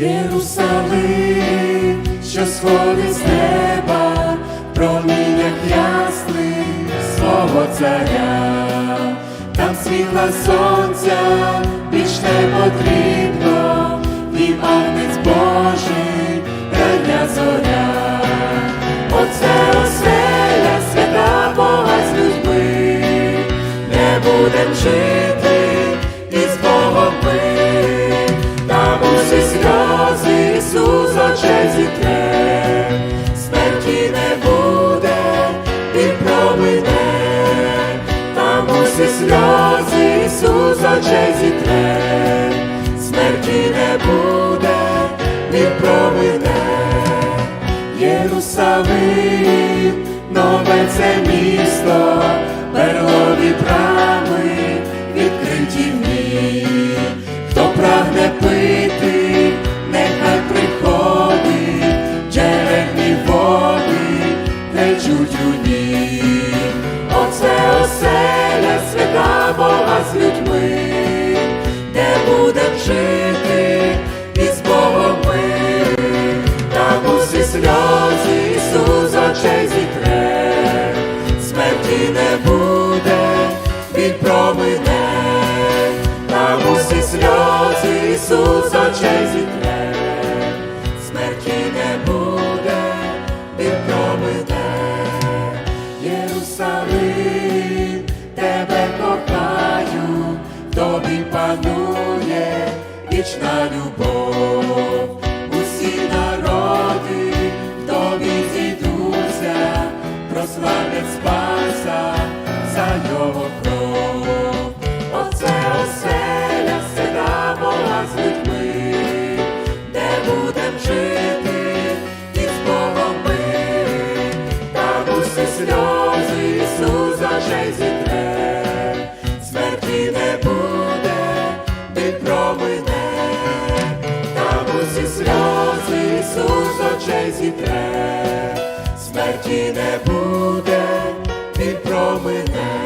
Єрусалим, що сходить з неба, в проміннях ясних свого царя, там світла сонця більш не потрібно, там сльози Ісус очей зітре, смерті не буде, Він промине, Єрусалим, нове це місто, перлові брами, Ісус очей зітре, смерті не буде, Він промине, Єрусалим, тебе кохаю, тобі панує вічна любов, усі народи тобі зійдуться, прославлять Спаса за його кров. світить про мене, там усі сльози Ісус очей зітре, смерті не буде, ти про мене.